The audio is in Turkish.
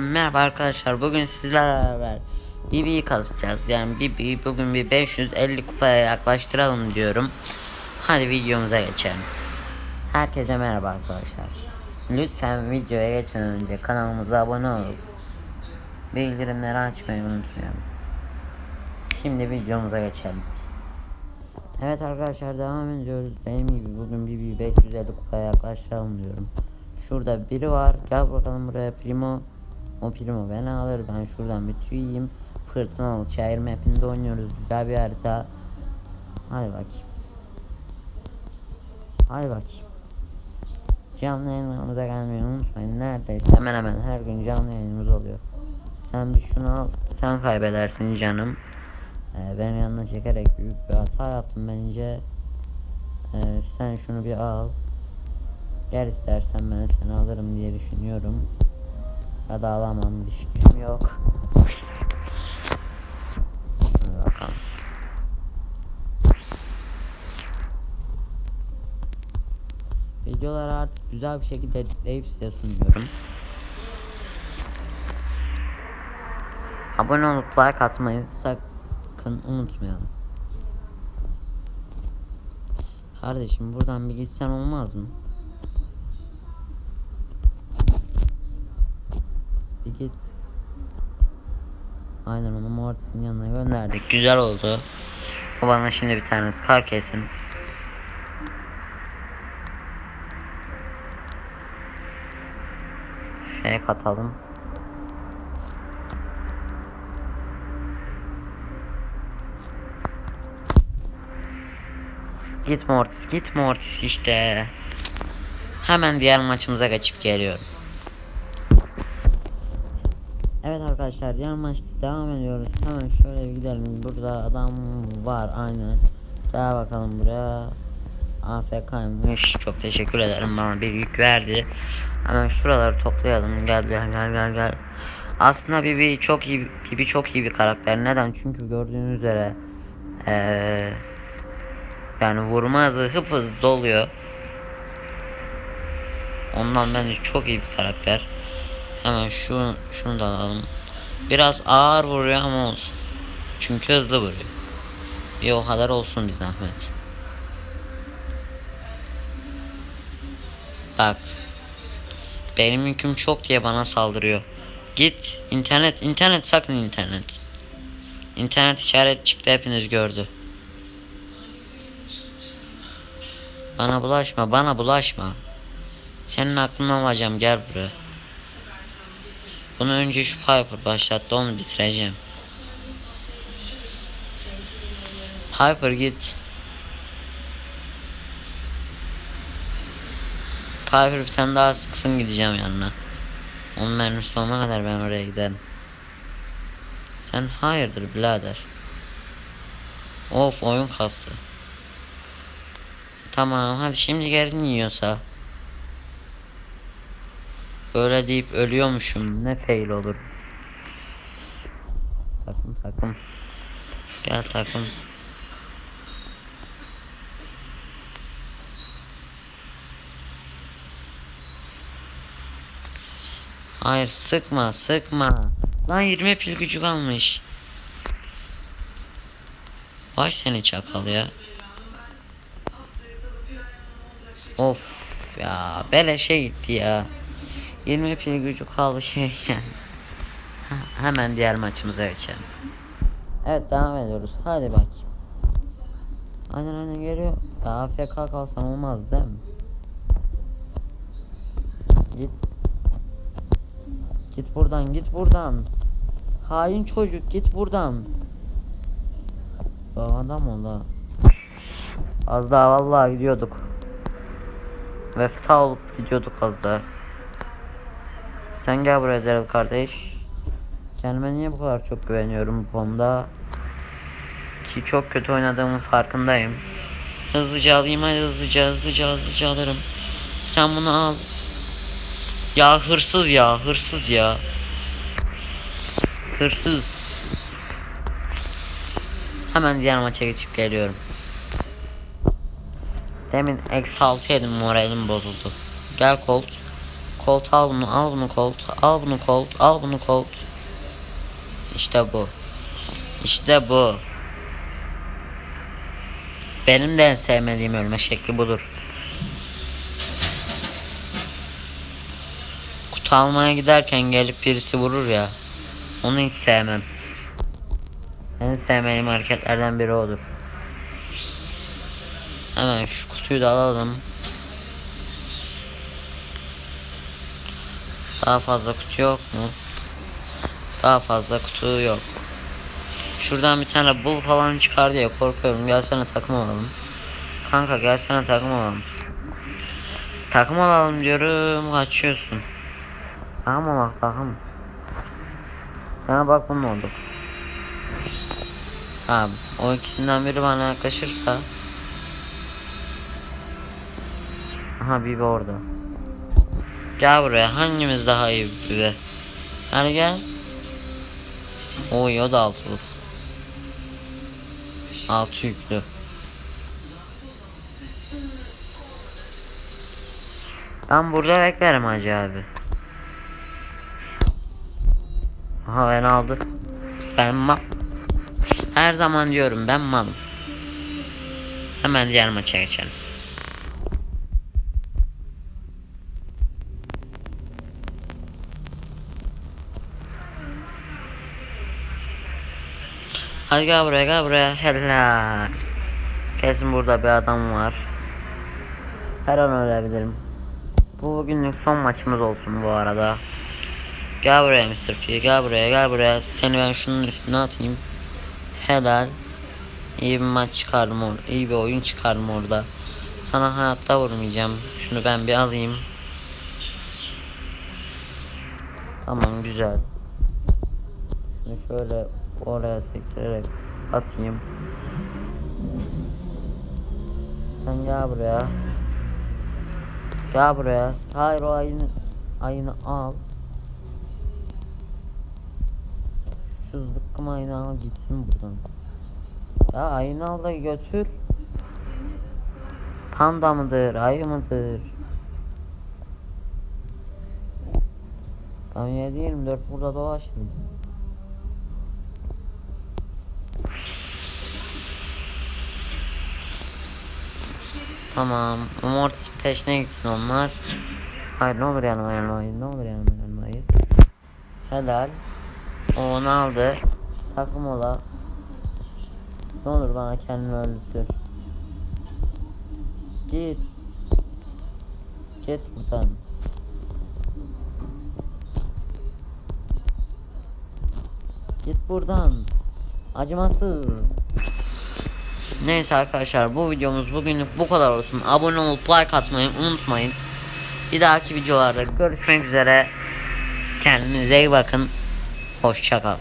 Merhaba arkadaşlar bugün sizlerle beraber BB'yi kazacağız yani BB'yi bugün bir 550 kupaya yaklaştıralım diyorum. Hadi videomuza geçelim. Herkese merhaba arkadaşlar. Lütfen videoya geçmeden önce kanalımıza abone olup Bildirimleri açmayı unutmayalım. Şimdi videomuza geçelim. Evet arkadaşlar devam ediyoruz. Benim gibi bugün BB'yi 550 kupaya yaklaştıralım diyorum. Şurada biri var. Gel bakalım buraya Primo o primo beni alır ben şuradan bir tüy yiyeyim. Fırtınalı çayır mapinde oynuyoruz. Güzel bir harita. Hadi bakayım. Hadi bakayım. Canlı yayınlarımıza gelmeyi unutmayın. Neredeyse hemen hemen her gün canlı yayınımız oluyor. Sen bir şunu al sen kaybedersin canım. Ee, Benim yanına çekerek büyük bir hata yaptım bence. Ee, Sen şunu bir al. Gel istersen ben seni alırım diye düşünüyorum ya da alamam bir fikrim yok. Bakalım. Videoları artık güzel bir şekilde editleyip size sunuyorum. Abone olup like atmayı sakın unutmayalım. Kardeşim buradan bir gitsen olmaz mı? Bir git. Aynen onu Mortis'in yanına gönderdik. Güzel oldu. O bana şimdi bir tane skar kesin. Şey katalım. Git Mortis, git Mortis işte. Hemen diğer maçımıza geçip geliyorum. Evet arkadaşlar diğer maçta devam ediyoruz. Hemen şöyle bir gidelim. Burada adam var aynen. Gel bakalım buraya. AFK'ymış. Çok teşekkür ederim bana bir yük verdi. Hemen şuraları toplayalım. Gel gel gel gel gel. Aslında Bibi çok iyi Bibi çok iyi bir karakter. Neden? Çünkü gördüğünüz üzere ee, yani vurma hızı hıp hızlı doluyor. Ondan bence çok iyi bir karakter. Hemen şu şunu da alalım. Biraz ağır vuruyor ama olsun. Çünkü hızlı vuruyor. Bir o kadar olsun bir zahmet. Bak. Benim yüküm çok diye bana saldırıyor. Git internet internet sakın internet. İnternet işaret çıktı hepiniz gördü. Bana bulaşma bana bulaşma. Senin aklını alacağım gel buraya. Bunu önce şu Piper başlattı onu bitireceğim. Piper git. Piper bir tane daha sıksın gideceğim yanına. Onun mermisi olana kadar ben oraya giderim. Sen hayırdır birader. Of oyun kastı. Tamam hadi şimdi gelin yiyorsa. Böyle deyip ölüyormuşum. Ne fail olur. Takım takım. Gel takım. Hayır sıkma sıkma. Lan 20 pil gücü kalmış. Vay seni çakal ya. Of ya beleşe gitti ya. 20 pil gücü kaldı şey. Ha, Hemen diğer maçımıza geçelim. Evet devam ediyoruz. Hadi bakayım. Aynen aynen geliyor. Ya AFK kalsam olmaz değil mi? Git. Git buradan git buradan. Hain çocuk git buradan. Bu adam oldu. Az daha vallahi gidiyorduk. Vefta olup gidiyorduk az daha. Sen gel buraya Daryl kardeş. Kendime niye bu kadar çok güveniyorum bu konuda? Ki çok kötü oynadığımın farkındayım. Hızlıca alayım hadi hızlıca hızlıca hızlıca alırım. Sen bunu al. Ya hırsız ya hırsız ya. Hırsız. Hemen diğer maça geçip geliyorum. Demin eksi 6 yedim moralim bozuldu. Gel Colt. Colt al bunu al bunu Colt al bunu Colt al bunu Colt. İşte bu. İşte bu. Benim de en sevmediğim ölme şekli budur. Kutu almaya giderken gelip birisi vurur ya. Onu hiç sevmem. En sevmediğim hareketlerden biri odur. Hemen şu kutuyu da alalım. Daha fazla kutu yok mu? Daha fazla kutu yok. Şuradan bir tane bul falan çıkar diye korkuyorum. Gelsene takım alalım. Kanka gelsene takım alalım. Takım alalım diyorum kaçıyorsun. Takım alalım takım. Ha bak bunun oldu. Abi o ikisinden biri bana yaklaşırsa Aha Bibi orada. Gel buraya hangimiz daha iyi Bibi? Hadi gel. Oy o da altılık. Altı yüklü. Ben burada beklerim Hacı abi. Aha ben aldı. Ben mal. Her zaman diyorum ben malım. Hemen diğer maça geçelim. Hadi gel buraya gel buraya. Helal. Kesin burada bir adam var. Her an ölebilirim. Bu bugünlük son maçımız olsun bu arada. Gel buraya Mr. P. Gel buraya gel buraya. Seni ben şunun üstüne atayım. Helal. İyi bir maç çıkardım orada. İyi bir oyun çıkardım orada. Sana hayatta vurmayacağım. Şunu ben bir alayım. Tamam güzel. Şunu şöyle oraya sektirerek atayım. Sen gel buraya. Gel buraya. Hayır o ayını ayını al. Şu zıkkım ayını al gitsin buradan. Ya ayını al da götür. Panda mıdır, ayı mıdır? Ben 7-24 burada dolaşayım. Tamam. Mortis peşine gitsin onlar. Hayır ne olur yanıma yanmayın. Ne olur yanıma yanmayın. Helal. O onu aldı. Takım ola. Ne olur bana kendimi öldürtür. Git. Git buradan. Git buradan. Acımasız. Neyse arkadaşlar bu videomuz bugünlük bu kadar olsun. Abone olup like atmayı unutmayın. Bir dahaki videolarda görüşmek üzere. Kendinize iyi bakın. Hoşçakal.